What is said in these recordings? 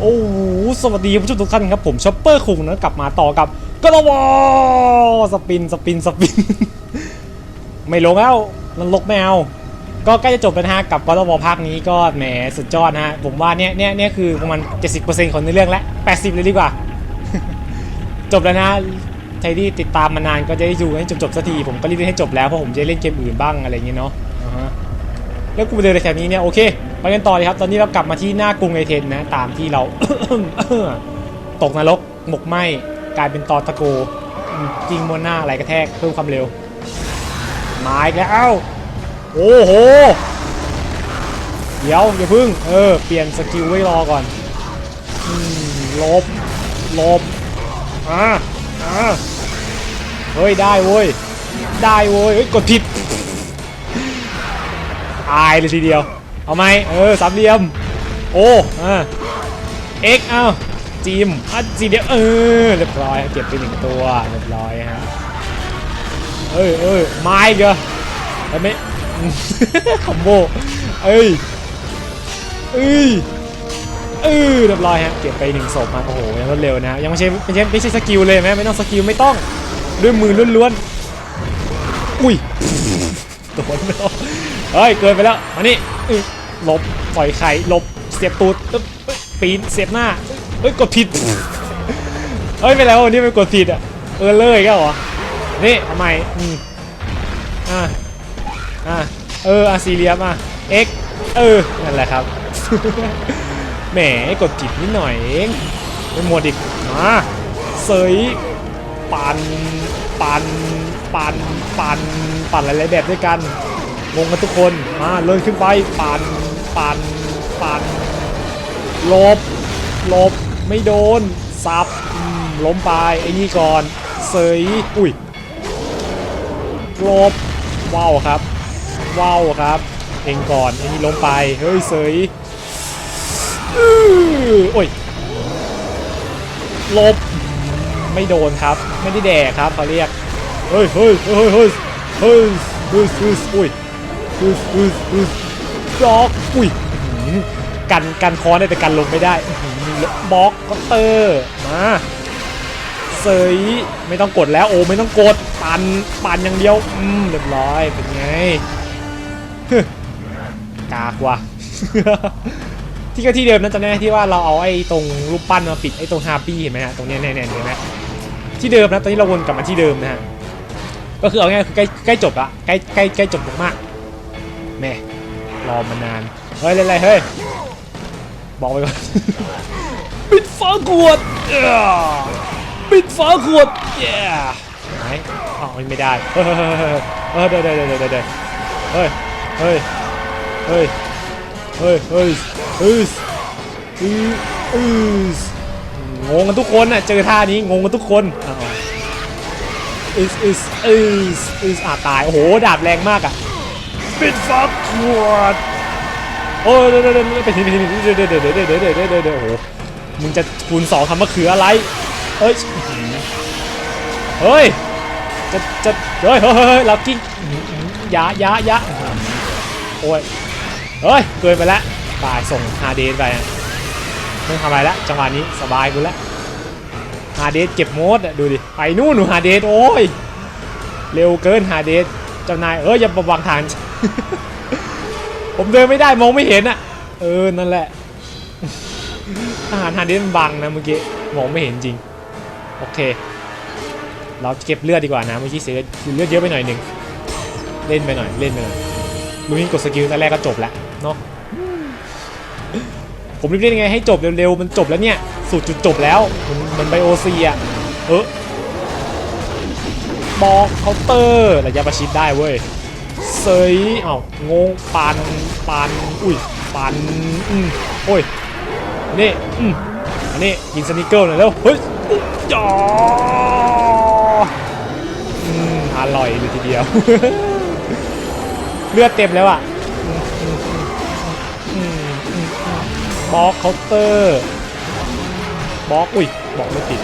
โอ้โหสวัสดีผู้ชมทุกท่านครับผมชอปเปอร์คุงนะกลับมาต่อกับกรวอสปินสปินสปิน ไม่ลงแล้วนันลกไม่เอาก็ใกล้จะจบแล้วนะฮะกับกรวอภาคนี้ก็แหมสุดยอดนะฮะผมว่าเนี่ยเนี่ยเนี่ยคือประมาณ70%ของเนื้อเรื่องแล้ว80 เลยดีกว่า จบแล้วนะใครที่ติดตามมานานก็จะได้ดูให้จบๆสักทีผมก็รีบให้จบแล้วเพราะผมจะเล่นเกมอื่นบ้างอะไรอย่างเงี้ยเนาะแล้วกูไปเดินในแถวนี้เนี่ยโอเค ไปกันต่อเลยครับ ตอนนี้เรากลับมาที่หน้ากรุงเอเธนนะ ตามที่เรา ตกนรกหมกไหมกลายเป็นตอตะโกอืมยิงมวนหน้าไหลกระแทกเพิ่มความเร็ว มาอีกแล้ว โอ้โห เดี๋ยวอย่าพึ่ง เออ เปลี่ยนสกิลไว้รอก่อนอลบ ลบ อ่า อ่า เฮ้ย ได้เว้ย ได้เว้ย เฮ้ย กดผิด ตายเลยทีเดียว เอาไหมเออสามเหลี่ยม โอ้อ่าเอ็กเอาจิมอะสีเดียวเออเรียบร้อยเก็บไปหนึ่งตัวเรียบร้อยฮะเอ้ยเอ้ยไม้เกอเห็นไหมคอมโบเอ้ยเอ้ยเออเรียบร้อยฮะเก็บไปหนึ่งศพมาโอ้โหยังรวดเร็วนะยังไม่ใช่ไม่ใช่ไม่ใช่สกิลเลยไหมไม่ต้องสกิลไม่ต้องด้วยมือล้วนๆอุ้ยโดนแล้วเฮ้ยเกินไปแล้วมานี่ ลบปล่อยไข่หลบเสียบตูดตบปีนเสียบหน้าเฮ้ยกดผิดเฮ้ยไปแล้ววันนี้มันกดผิดอะเออเลยก็เหรอนี่ทำไมอืมอ่าอ่าเอออาซีเรียมอะ X เออนั่นแหละครับแหมกดผิดนิดหน่อยเองเป็นหมวดอีกมาเสยปันปันปันปันปันหลายๆแบบด้วยกันงงกันทุกคนมาเลื่อนขึ้นไปปัน ปันปันลบลบไม่โดนซับล้มไปไอ้นี่ก่อนเสยอุ้ยลบว้าวครับว้าวครับเองก่อนไอ้นี่ล้มไปเฮ้ยเสยอื้อโอ้ยลบไม่โดนครับ ไม่ได้แดกครับเขาเรียกเฮ้ยเฮ้ยเฮ้ยเฮ้ยเฮ้ยเฮ้ยเฮ้ยอุ้ยเฮ้ย เฮ้ยเฮ้ยบล็อกอุ้ยกันกันคอนได้แต่กันลงไม่ได้อื้อหือบล็อกก็เตอร์มาเสยไม่ต้องกดแล้วโอ้ไม่ต้องกดปันปันอย่างเดียวอืมเรียบร้อยเป็นไงกากว่ะที่ก็ที่เดิมนั่นจำได้ที่ว่าเราเอาไอ้ตรงรูปปั้นมาปิดไอ้ตรงฮาร์ปี้เห็นไหมฮะตรงเนี้ยเนี่ยเนี่ยเห็นไหมที่เดิมนะตอนนี้เราวนกลับมาที่เดิมนะฮะก็คือเอาง่ายคือใกล้ใกล้จบละใกล้ใกล้ใกล้จบมากๆแม่ รอมานาน เฮ้ยอะไรเฮ้ย บอกไปก่อน ปิดฝากวด ปิดฝาขวดเย้ไหนอ๋อไม่ได้เฮ้ยเฮ้ยเฮ้ยเฮ้ยเดี๋ยเดี๋ยเดี๋ยเฮ้ยเฮ้ยเฮ้ยเฮ้ยเฮ้ยเฮ้ยงงกันทุกคนน่ะเจอท่านี้งงกันทุกคนอ้าวอึสอึสอึสอึสอะตาย โอ้โห ดาบแรงมากอะ ปิดฝาขวดโอ้ยเดี๋ยวเดี๋ยวเดี๋ยวไปถึงไปถึงเดี๋ยวเดี๋ยวเดี๋ยวเดี๋ยวเดี๋ยวเดี๋ยวเดี๋ยวโอ้โหมึงจะคูณสองทำมะเขืออะไรเอ้ยเฮ้ยจะจะเฮ้ยเฮ้ยเฮ้ยเรากิ้งยายายาโอ้ยเฮ้ยเกินไปแล้วตายส่งฮาเดนไปไม่ทำอะไรละจังหวะนี้สบายกูแล้วฮาเดสเก็บโมดดูดิไปนู่นหนูฮาเดสโอ้ยเร็วเกินฮาเดสเจ้านายเอ้ยอย่าประวังทาง ผมเดินไม่ได้มองไม่เห็นอะเออ นั่นแหละทหารฮาเดสมันบังนะเมื่อกี้ มองไม่เห็นจริง โอเค เราเก็บเลือดดีกว่านะ เมื่อกี้เสียเลือดเยอะไปหน่อยหนึ่ง เล่นไปหน่อย เล่นไปหน่อยรู้ยิ่กดสกิลแต่แรกก็จบแล้วเนาะ ผมรีบเล่นยังไงให้จบเร็วๆ มันจบแล้วเนี่ยสุดจุดจบแล้วมันมันไบโอซีอะ เออบอกเคาน์เตอร์ระยะประชิดได้เว้ย เซยเอ้างงปันปันอุ้ยปันอืมโอ้ยนี่อืมอันนี้ยิงสนิเกิลหน่อยแล้วเฮ้ยจออืมอร่อยเลยทีเดียว เลือดเต็มแล้วอะบล็อกเคาน์เตอร์บล็อกอุ้ยบล็อกไม่ติด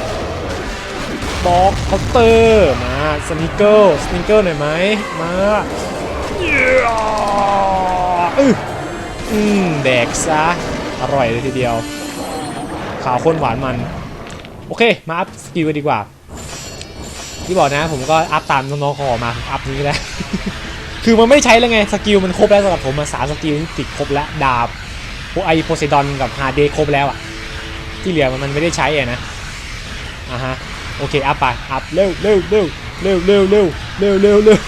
บล็อกเคาน์เตอร์มาสนิเกิลสนิเกิลหน่อยไหมมา อืมแดกซะ อร่อยเลยทีเดียว ขาวข้นหวานมัน โอเค มาอัพสกิลกันดีกว่า ที่บอกนะ ผมก็อัพตามน้องๆขอมา อัพนี้แล้คือมันไม่ใช้แล้วไง สกิลมันครบแล้วสำหรับผมมาสามสกิลติดครบแล้ว ดาบพวกไอโพไซดอนกับฮาเดครบแล้วอะที่เหลือมันไม่ได้ใช้อะนะ อะฮะ โอเค อัพไป อัพเร็วเร็วเร็วเร็วเร็วเร็วเร็วเร็ว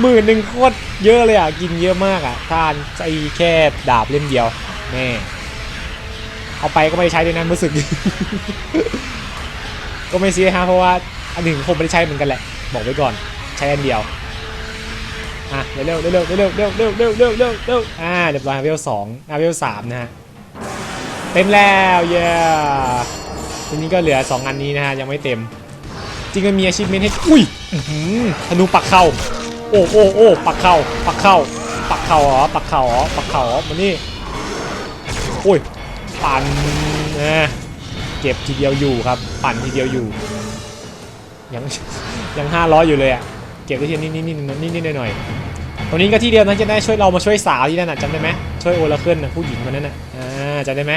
หมื่นหนึ่งโคตรเยอะเลยอะ กินเยอะมากอะทานไอ้แค่ดาบเล่มเดียวแม่เอาไปก็ไม่ใช้ด้วยนะรู้สึก ก็ไม่เสียฮะเพราะว่าอันหนึ่งผมไม่ได้ใช้เหมือนกันแหละ บอกไว้ก่อนใช้อันเดียวอะเร็วเร็วเร็วเร็วเร็วเร็วเร็วเร็วเร็วอ่าเรียบร้อยเวลสองอ่าเวลสามนะฮะเต็มแล้วเย้ทีนี้ก็เหลือ 2 อันนี้นะฮะยังไม่เต็ม จริงมันมีอาชีพเมนให้อุ้ยธนูปักเข้า โอ้โอ้โอ้ปักเข่าปักเข่าปักเข่าอ๋อปักเข่าอ๋อปักเข่าอ๋อมานี่โอ้ยปั่นนะเก็บทีเดียวอยู่ครับ ปั่นทีเดียวอยู่ ยังยังห้าร้อยอยู่เลยอะเก็บได้ทีนี้นิดนิดนิดนิดหน่อยตรงนี้ก็ทีเดียวนะจะได้ช่วยเรามาช่วยสาวที่นั่นนะจำได้ไหมช่วยโอลาเคิลนผู้หญิงคนนั้นนะอ่าจำได้ไหม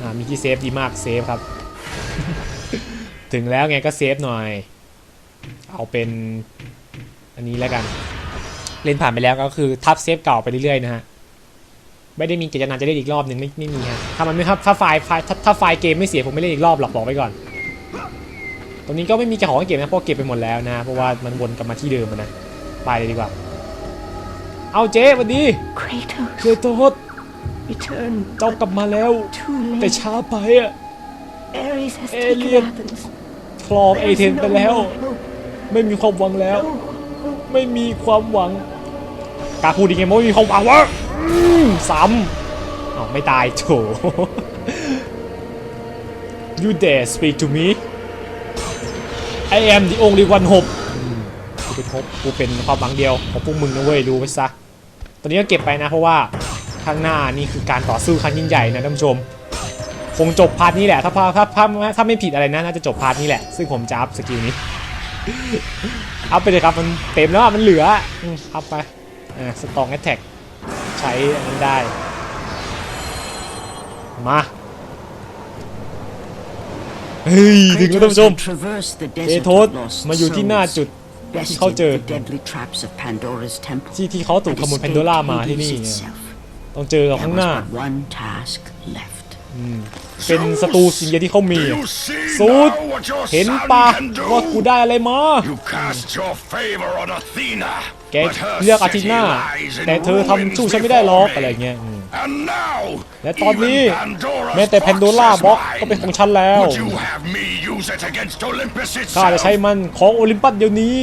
อ่ามีที่เซฟดีมากเซฟครับ ถึงแล้วไงก็เซฟหน่อย เอาเป็น อันนี้แล้วกัน เล่นผ่านไปแล้วก็คือทับเซฟเก่าไปเรื่อยๆนะฮะไม่ได้มีเจตนาจะเล่นอีกรอบหนึ่งไม่ไม่มีฮะถ้ามันไม่ถ้าไฟล์ถ้าถ้าไฟเกมไม่เสียผมไม่เล่นอีกรอบหรอกบอกไปก่อน ตรงนี้ก็ไม่มีจะของเก็บนะเพราะเก็บไปหมดแล้วนะเพราะว่ามันวนกลับมาที่เดิมนะไปเลยดีกว่า เอาเจ๊วันดีเคโตสเจ้ากลับมาแล้ว แต่ช้าไปอะเอเลียนคลองเอเธนไปแล้ว ไม่มีความหวังแล้ว ไม่มีความหวังกาพูดดีไงไม่มีความหวังวะซ้ำเอาไม่ตายโถ You dare speak to me I am the only one hope กูเป็นฮบกูเป็นความหวังเดียวของพวกมึงนะเว้ยดูไปซะตอนนี้ก็เก็บไปนะเพราะว่าข้างหน้านี่คือการต่อสู้ครั้งยิ่งใหญ่นะท่านผู้ชม คงจบพาร์ทนี้แหละ ถ้าถ้าถ้าถ้าไม่ผิดอะไรนะน่าจะจบพาร์ทนี้แหละ ซึ่งผมจะอัพสกิลนี้ เอาไปเลยครับมันเต็มแล้วมันเหลือเอาไปอ่าสตองแอตแทกใช้อันนั้นได้ มาเฮ้ยถึงแล้วท่านผู้ชมเอโทสมาอยู่ที่หน้าจุดที่เขาเจอที่ที่เขาถูกขโมยแพนโดร่ามาที่นี่ต้องเจอเราข้างหน้า เป็นศัตรูสิ่งเดียวที่เขามีสูดเห็นปะว่ากูได้อะไรมาแกเลือกอาทิตย์หน้า แต่เธอทำชู้ฉันไม่ได้หรอกอะไรเงี้ยและตอนนี้แม้แต่แพนโดล่าบ็อกก็เป็นของฉันแล้วข้าจะใช้มันของโอลิมปัสเดี๋ยวนี้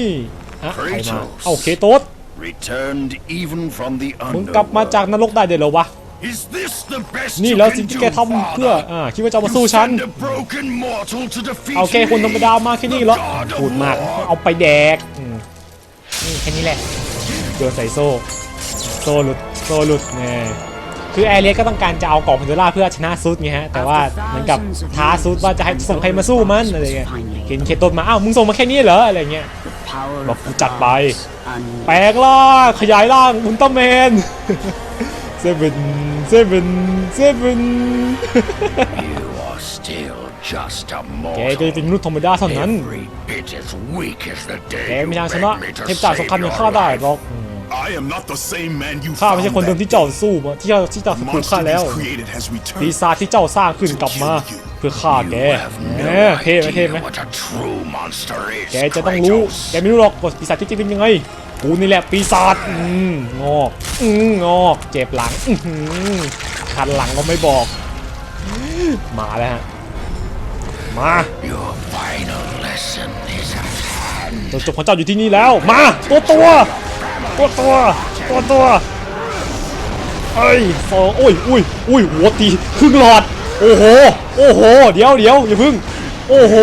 อใครมาเอเคโตสมึงกลับมาจากนรกได้เดี๋ยวหรอวะ นี่แล้วสิ่งที่แกทำเพื่ออ่าคิดว่าจะมาสู้ฉัน เอาแกคนธรรมดามาแค่นี้แล้วพูดมาก เอาไปแดกนี่แค่นี้แหละโยนใส่โซ่ โซ่หลุด โซ่หลุดเนี่ยคือแอรเรียก็ต้องการจะเอากล่องพันดูล่าเพื่อชนะซูดไงฮะ แต่ว่าเหมือนกับท้าซูดว่าจะให้ส่งใครมาสู้มันอะไรเงี้ยเห็นเคตนมา อ้าว มึงส่งมาแค่นี้เหรอ อะไรเงี้ย บอกกูจัดไป แปลงล่าขยายร่างอุลตร้าแมน Seven Seven Seven แกจะเป็นมนุษย์ธรรมดาเท่านั้น แกไม่มีางชนะเทพจ่าสำคัญอย่างข้าได้หรอกข้าไม่ใช่คนเดิมที่เจ้าสู้มาที่เจ้าที่เจ้าสู้ข้าแล้วปีศาจที่เจ้าสร้างขึ้นกลับมาเพื่อฆ่าแกเทพไหมเทพไหมแกจะต้องรู้แกไม่รู้หรอกว่าปีศาจจริงๆเป็นยังไง กูนี่แหละปีศาจงอกงอกเจ็บหลังคันหลังก็ไม่บอก มาแล้วฮะ มาตัวจบของเจ้าอยู่ที่นี่แล้ว มา ตัวตัวตัวตัวตัวตัวเอ้ยฟองโอ้ยอุ้ยอุ้ยหัวตีครึ่งหลอด โอ้โห โอ้โห เดี๋ยวเดี๋ยวอย่าพึ่ง โอ้โห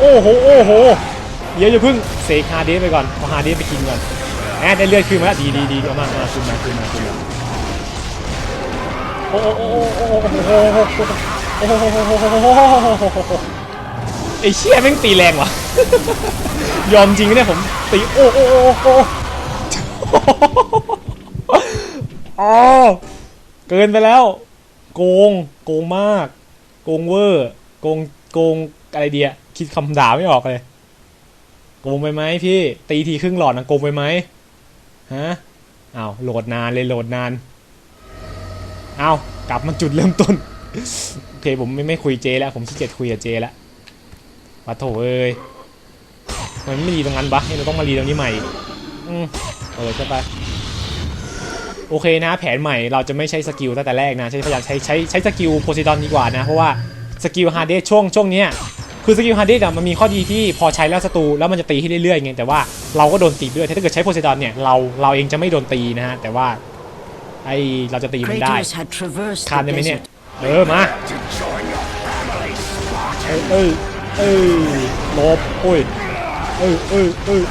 โอ้โห โอ้โห เดี๋ยวอย่าพึ่ง เสกฮาเดสไปก่อนเอาฮาเดสไปกินก่อน แอนได้เลือดคืนมาแล้วดีดีดีเอามามาคืนมาคืนมาคืนมาโอ้โอ้โอ้โอ้โอ้โอ้โอ้โอ้โอ้โอ้โอ้โอ้ไอเชี่ยแม่งตีแรงวะยอมจริงเนี่ยผมตีโอ้โอ้โอ้โอ้โอ้เกินไปแล้ว โกงโกงมาก โกงเวอร์ โกงโกงอะไรเดียคิดคำด่าไม่ออกเลยโกงไปไหมพี่ ตีทีครึ่งหลอดนะโกงไปไหม ฮะอ้าวโหลดนานเลยโหลดนานอ้าวกลับมาจุดเริ่มต้นโอเคผมไม่ไม่คุยเจแล้ว ผมขี้เกียจคุยกับเจแล้วปะโถเอ้ยมันไม่รีตรงนั้นปะเราต้องมารีตรงนี้ใหม่อืมเปิดเข้าไปโอเคนะ แผนใหม่เราจะไม่ใช้สกิลตั้งแต่แรกนะ ใช้พยายามใช้ใช้ใช้สกิลโพไซดอนดีกว่านะ เพราะว่าสกิลฮาร์เดสช่วงช่วงเนี้ย คือสกิลฮาร์เดสอะมันมีข้อดีที่พอใช้แล้วศัตรูแล้วมันจะตีให้เรื่อยๆไงแต่ว่าเราก็โดนตีด้วยถ้าเกิดใช้โพไซดอนเนี่ยเราเราเองจะไม่โดนตีนะฮะแต่ว่าไอเราจะตีมันได้ Kratos had traversed คาน the ได้ไหมเนี่ย desert เออมา To join your family, เอ้ยเอ้ยเอ้ยหลบโอ้ยเอ้ยเอ้ยเอ้ย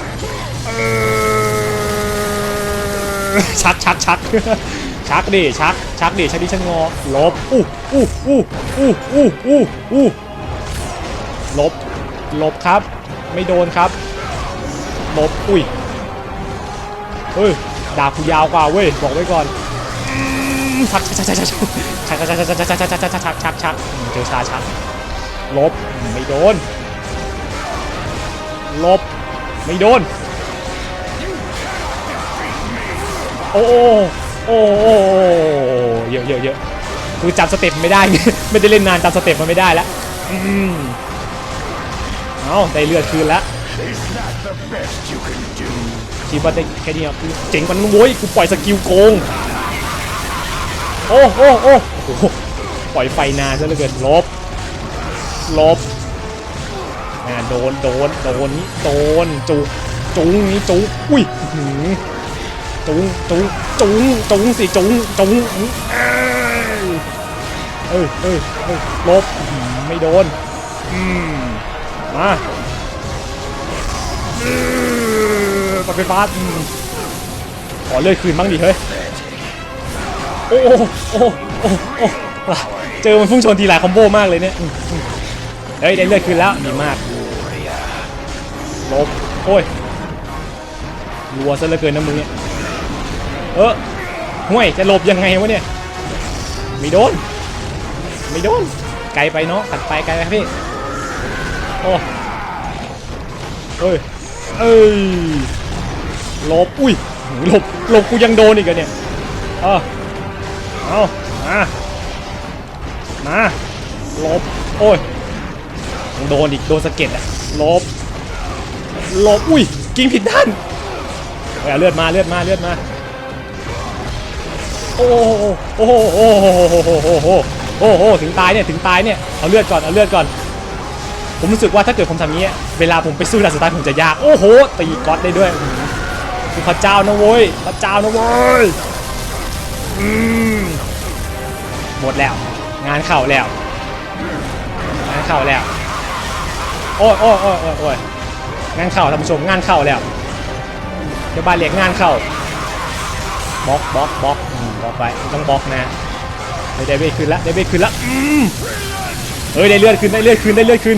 เอ้ยชักชักชักชักดิชักชักดิชักดิชักงอหลบอู้อู้อู้อู้อู้อู้อู้ห ลบหลบครับ ไม่โดนครับหลบอุ้ยเฮ้ยดาบกูยาวกว่าเว้ยบอกไว้ก่อนชักชักชักชักชักชักชักชักชักชักชักชักชักชักชักชักชักเจอชาชักลบไม่โดนลบไม่โดนโอ้โอ้โอ้โอ้เยอะเยอะเยอะคือจำสเต็ปไม่ได้ ไม่ได้เล่นนานจำสเต็ปมันไม่ได้แล้ว เอาได้เลือดคืนแล้ว Is that the best you can do? คิดว่าได้แค่นี้อะกูเจ๋งกว่านั้นโว้ยกูปล่อยสกิลโกง โอ้โอ้โอ้โปล่อยไฟนานซะเหลือเกินลบลบอ่าโดนโดนโดนนี่โดนจุกจุงนี่จุกอุ้ยหือจุงจุงจุงจุงสิจุงจุงเอ้ยเอ้ยเอ้ยลบไม่โดนอืม มาปัดไฟฟ้าขอเลือดคืนบ้างดิเฮ้ย โอ้โอ้โอ้โอ้โอ้เจอมันพุ่งชนทีหลายคอมโบมากเลยเนี่ย เฮ้ยได้เลือดคืนแล้วดีมากลบโอ้ยรัวซะเหลือเกินนะมึงเนี่ยเออห่วยจะหลบยังไงวะเนี่ย ไม่โดน ไม่โดน ไกลไปเนาะตัดไปไกลไปครับพี่ โอ้เอ้ย เอ้ยหลบ อุ้ยหลบหลบกูยังโดนอีกเหรอเนี่ยเออเอามา มาหลบ โอ้ยโดนอีก โดนสะเก็ดอะหลบหลบ อุ้ย กิงผิดด้านเฮ้ยเอาเลือดมา เลือดมา เลือดมาโอ้โหโอ้โหโอ้โหโอ้โหโอ้โหถึงตายเนี่ย ถึงตายเนี่ย เอาเลือดก่อน เอาเลือดก่อน ผมรู้สึกว่าถ้าเกิดผมทำนี้ เวลาผมไปสู้ดาสุดท้ายผมจะยาก โอ้โห ตีก๊อตได้ด้วยคือพระเจ้านะเว้ย พระเจ้านะเว้ยอืมหมดแล้ว งานเข่าแล้ว งานเข่าแล้ว โอ้ยโอ้ยโอ้ยโอ้ยงานเข่าท่านผู้ชมงานเข่าแล้วเดี๋ยวบ้านเรียกงานเข่าบล็อกบล็อกบล็อกอืมบล็อกไปต้องบล็อกนะเฮ้ยได้เวทคืนละได้เวทคืนละอืมเฮ้ยได้เลือดคืนได้เลือดคืนได้เลือดคืน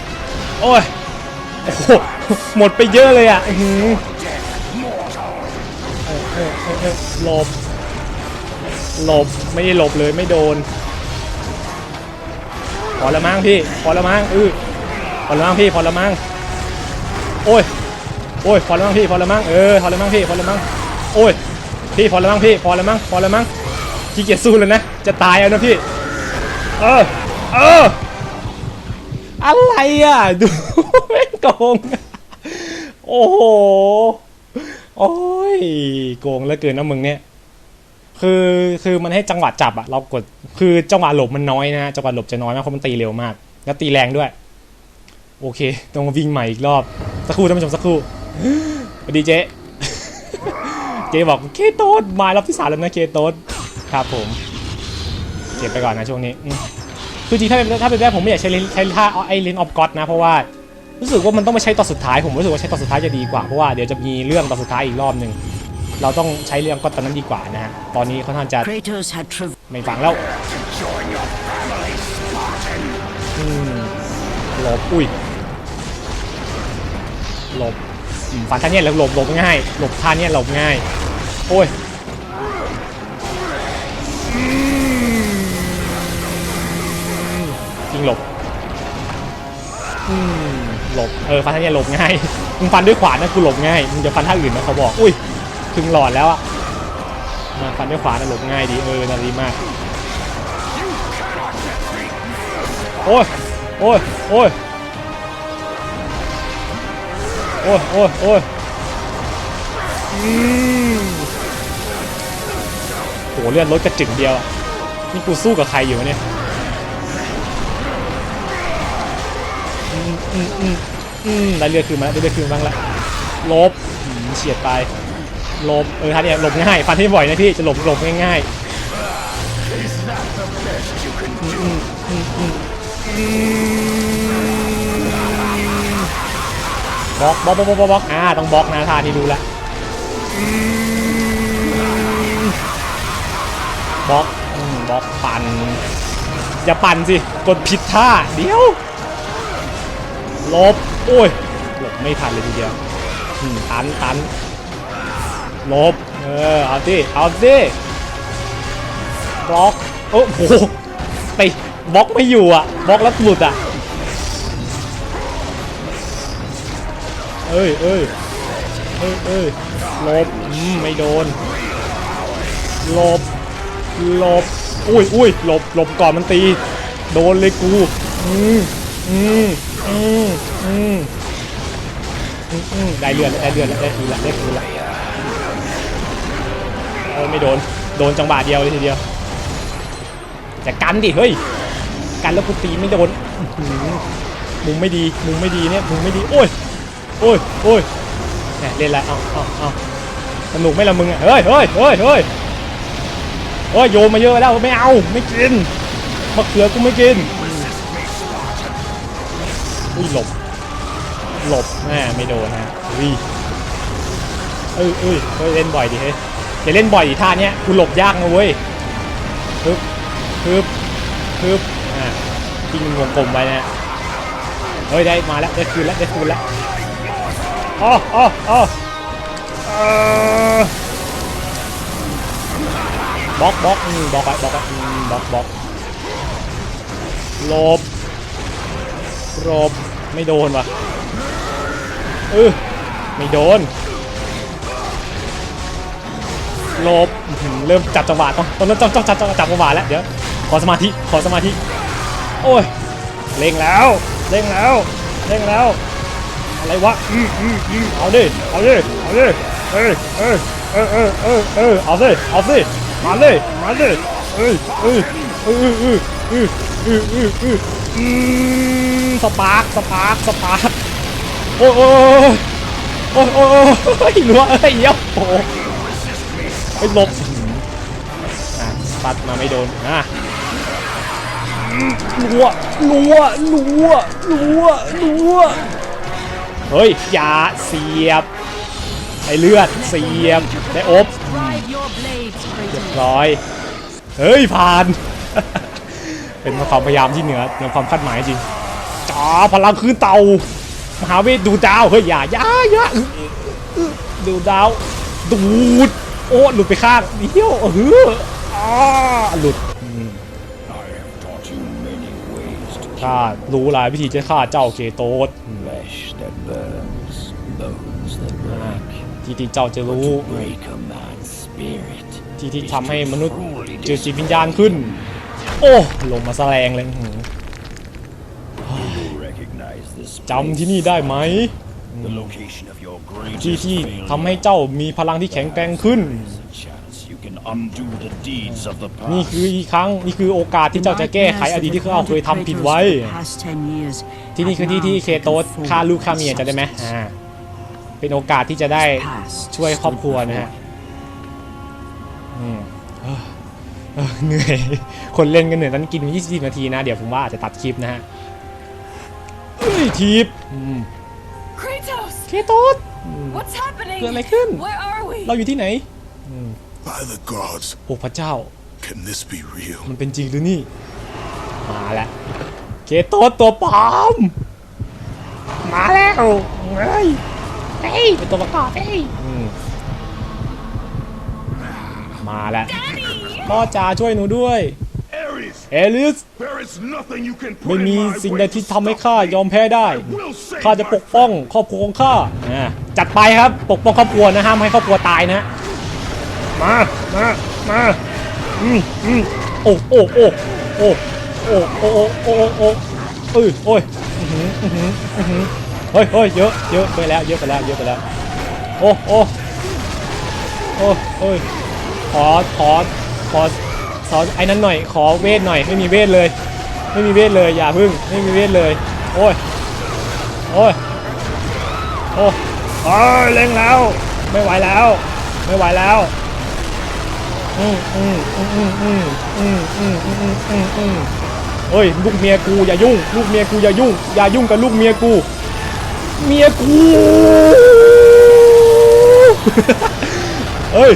โอ้ยโอ้โหหมดไปเยอะเลยอะอื้อหือเออเออเออเออหลบหลบไม่ได้หลบเลยไม่โดนพอละมั้งพี่พอละมั้งเออพอละมั้งพี่พอละมั้งโอ้ยโอ้ยพอละมั้งพี่พอละมั้งเออพอละมั้งพี่พอละมั้งโอ้ยพี่พอละมั้งพี่พอละมั้งพอละมั้งขี้เกียจสู้แล้วนะจะตายเอานะพี่เออเออ อะไรอะ ดูแม่งโกง โอ้โห โอ้ย โกงเหลือเกินนะมึงเนี่ย คือคือมันให้จังหวะจับอะเรากด คือจังหวะหลบมันน้อยนะจังหวะหลบจะน้อยมากเพราะมันตีเร็วมาก แล้วตีแรงด้วย โอเค ต้องวิ่งใหม่อีกรอบ สักครู่ท่านผู้ชมสักครู่สวัสดีเจ๊เจ๊บอกเคโตสมารอบที่สามแล้วนะเคโตสครับผม เก็บไปก่อนนะช่วงนี้ คือจริงๆถ้าเป็นถ้าเป็นแบบผมไม่อยากใช้ลิ้นใช้ท่าไอ้ลิ้นออฟก็อดนะเพราะว่ารู้สึกว่ามันต้องไปใช้ตอนสุดท้ายผมรู้สึกว่าใช้ตอนสุดท้ายจะดีกว่าเพราะว่าเดี๋ยวจะมีเรื่องตอนสุดท้ายอีกรอบหนึ่งเราต้องใช้เรื่องก็ตอนนั้นดีกว่านะฮะตอนนี้ค่อนข้างจะ Kratos had traversed ไม่ฟังแล้วอืมหลบอุ้ยหลบอืมฟันท่าเนี่ยหลบหลบง่ายหลบท่าเนี่ยหลบง่าย โอ้ย หลบอืมหลบ เออฟันท่านี่หลบง่าย มึงฟันด้วยขวานนะกูหลบง่าย มึงจะฟันท่าอื่นนะเขาบอก อุ้ย ถึงหลอดแล้วอะมาฟันด้วยขวานนะหลบง่ายดี เออนาดีมาก โอ้ย โอ้ย โอ้ย โอ้ย โอ้ย โอ้ยอืมโหเลือดลดกระจึงเดียวอะนี่กูสู้กับใครอยู่เนี่ย อืมอืมอืมอืมได้เลือดคืนมาแล้วได้เลือดคืนบ้างละลบอืมเฉียดไปหลบเออท่านเนี่ยหลบง่ายฟันที่บ่อยนะพี่จะหลบหลบง่ายๆอืมอืมอืมอืมอืมบล็อกบล็อกบล็อกบล็อกบล็อกอ่าต้องบล็อกนะท่านี้รู้ละอืมบล็อกอืมบล็อกปั่นอย่าปั่นสิกดผิดท่าเดี๋ยวห ลบโอ้ยหลบไม่ทันเลยทีเดียวตันตันลบเออเอาสิเอาสิบล็อกโอ้โหไปบล็อกไม่อยู่อะบล็อกแล้วหลุดอะเอ้ยเอ้ยเอ้ยเอ้ยลบอืมไม่โดนลบลบอุ้ยอุ้ยหลบหลบก่อนมันตี โดนเลยกู อืมอืม อืมอืมอืมอืมได้เลือดได้เลือดได้คืนแล้วได้คืนแล้วเออไม่โดน โดนจังหวะเดียวเลยทีเดียว จะกันดิ เฮ้ย กันแล้วกูตีไม่โดนมุมไม่ดี มุมไม่ดีเนี่ย มุมไม่ดี โอ้ย โอ้ย โอ้ยเล่นแล้วเอาเอาเอาสนุกไหมล่ะมึงอะ เฮ้ยเฮ้ยเฮ้ยเฮ้ยเฮ้ยโยมาเยอะแล้ว ไม่เอา ไม่กินมะเขือกูไม่กิน อุ้ยหลบ หลบแม่ไม่โดนนะวิเอ้ยเอ้ยเฮ้ยเล่นบ่อยดิเฮ้ยอย่าเล่นบ่อยดิท่าเนี้ยกูหลบยากนะเว้ยฮึบฮึบฮึบอ่าทิ้งวงกลมไว้นะฮะเฮ้ยได้มาแล้วได้คืนแล้วได้คืนแล้วอ๋ออ๋ออ๋อบล็อกบล็อกอืมบล็อกไว้บล็อกไว้อืมบล็อกบล็อกหลบหลบ ไม่โดนว่ะเออไม่โดนลบเริ่มจับจังหวะต้องต้องเริ่มต้องต้องจับจับจับจังหวะแล้วเดี๋ยวขอสมาธิขอสมาธิโอ้ยเร่งแล้วเร่งแล้วเร่งแล้วอะไรวะอืมอืมอืมเอาดิเอาดิเอาดิเออเออเออเออเออเออเอาสิเอาสิมาเลยมาเลยเออเออเออเออเออเออเออ อืมสปาร์คสปาร์คสปาร์คโอ้โอ้โอ้โอ้ยโอ้ยรัวเอ้ยเดี๋ยโอ้หไปหลบอะปัดมาไม่โดนอะรัวรัวรัวรัวรัวเฮ้ยอย่าเสียบไอเลือดเสียบได้อบเรียบร้อย เฮ้ย ผ่าน เป็นความพยายามที่เหนือเหนือความคาดหมายจริงจ้าพลังคือเต่ามหาเวทดูดาวเฮ้ยอย่าอย่าอย่าอื้ออื้อดูดาวดูดโอ้หลุดไปข้างเดียวเอออ้าหลุดอืม I have taught you many ways to ข้ารู้หลายวิธีจะฆ่าเจ้าเกโตส flesh that burns, bones that break. ที่ที่เจ้าจะรู้ Break a man's spirit. ที่ที่ทำให้มนุษย์เจอจิตวิญญาณขึ้น โอ้ลงมาแสลงเลยอื้อหือ You recognize this จำที่นี่ได้ไหม the location of your ที่ greatest ที่ failure. ทำให้เจ้ามีพลังที่แข็งแกร่งขึ้น There's a chance you can undo the deeds of the นี่ past. คืออีกครั้งนี่คือโอกาสที่เจ้าจะแก้ไขอดีตที่เขาเคยทำผิดไว้ Past 10 years ที่นี่คือที่ที่เคโตสฆ่าลูกฆ่าเมียจะได้ไหมอ่าเป็นโอกาสที่จะได้ Past ช่วยครอบครัว stood นะฮะ before. อืม เอ้อเออเหนื่อย คนเล่นกันเหนื่อยตอนนนกินมา20 นาทีนะ เดี๋ยวผมว่าอาจจะตัดคลิปนะฮะเฮ้ยทีบอืม Kratos! เคโตส What's happening? เกิดอะไรขึ้น Where are we? เราอยู่ที่ไหน By the gods, โอ้พระเจ้า can this be real? มันเป็นจริงหรือนี่ มาแล้ว เคโตสตัวปลอม มาแล้วเฮ้ยเฮ้ยเป็นตัวประกอบเฮ้ยอืมมาแล้ว พ่อจ๋าช่วยหนูด้วย Ares, เอลิส there is nothing you can ไม่ put in มี my สิ่ง way ใด to ที่ทำให้ stop ข้ายอม me. แพ้ได้ I will save ข้าจะปก myself. ป้องครอบครัวของข้าอ่าจัดไปครับปกป้องครอบครัวนะห้ามให้ครอบครัวตายนะมามามาอืมอืมโอ้โอ้โอ้โอ้โอ้โอ้โอ้โอ้โอ้เอ้ยโอ้ยอื้อหืออื้อหืออื้อหือเฮ้ยเฮ้ยเยอะเยอะไปแล้วเยอะไปแล้วเยอะไปแล้วโอ้โอ้โอ้เอ้ยขอขอ ขอสอนไอ้นั้นหน่อย ขอเวทหน่อย ไม่มีเวทเลย ไม่มีเวทเลย อย่าพึ่ง ไม่มีเวทเลย โอ้ย โอ้ย โอ้โอ้ยเล็งแล้ว ไม่ไหวแล้ว ไม่ไหวแล้ว อืมอืมอืมอืมอืมอืมอืมอืมอืมอืมอืมเฮ้ย ลูกเมียกูอย่ายุ่ง ลูกเมียกูอย่ายุ่ง อย่ายุ่งกับลูกเมียกู เมียกู เอ้ย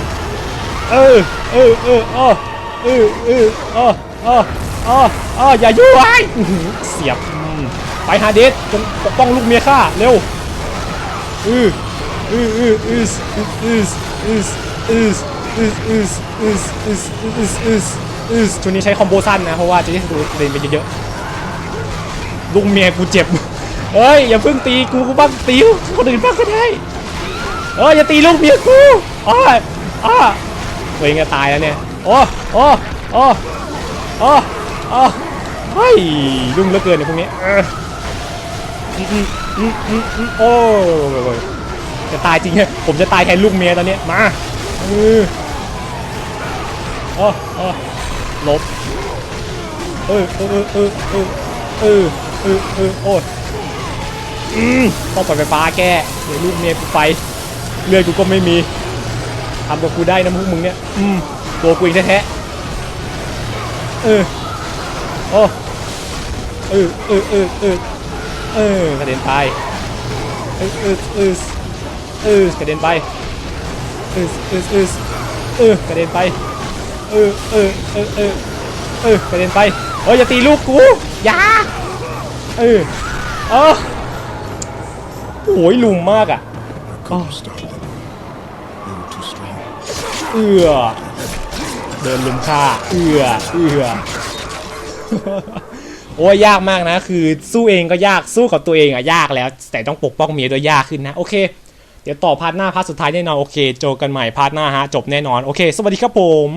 เออเออเออเออเออเออเออเออเออเอออย่ายุ่งไอ้เสียบไปหาเดชจงปกป้องลูกเมียข้าเร็วอืออืออืออืออืออืออืออืออืออืออืออืออืออืออือช่วงนี้ใช้คอมโบสั้นนะเพราะว่าจะได้ดูเล่นไปเยอะๆลูกเมียกูเจ็บเฮ้ยอย่าเพิ่งตีกูกูบ้างตีคนอื่นบ้างก็ได้เอออย่าตีลูกเมียกูอ้าอ้า ตัวเองจะตายแล้วเนี่ย โอ้โอ้โอ้โอ้โอ้เฮ้ยยุ่งเหลือเกินเนี่พวกนี้เอออืมอืมอืมอืมอืมโอ้ยจะตายจริงเหรอผมจะตายแทนลูกเมียตอนนี้มาเออโอ้โอ้ลบเออเออเออเออเออเออเออโอ้ยอืมต้องเปิดไฟฟ้าแกเดี๋ยวลูกเมียกูไปเลือดกูก็ไม่มี ทำกับกูได้นะพวกมึงเนี่ย อืม ตัวกูเองแท้ๆเออโอ้เออเออเออเออเออกระเด็นไปเออเออเออเออกระเด็นไปเออเออเออเออกระเด็นไปเออเออเออเออเออกระเด็นไปเฮ้ยอย่าตีลูกกูอย่าเออเออโอ้ยลุมมากอะ เอือเดินลุมฆ่า เอือเอือโอ้ยยากมากนะ คือสู้เองก็ยากสู้กับตัวเองอะยากแล้ว แต่ต้องปกป้องเมียด้วยยากขึ้นนะ โอเค เดี๋ยวต่อพาร์ทหน้าพาร์ทสุดท้ายแน่นอน โอเคเจอกันใหม่พาร์ทหน้าฮะ จบแน่นอน โอเค สวัสดีครับผม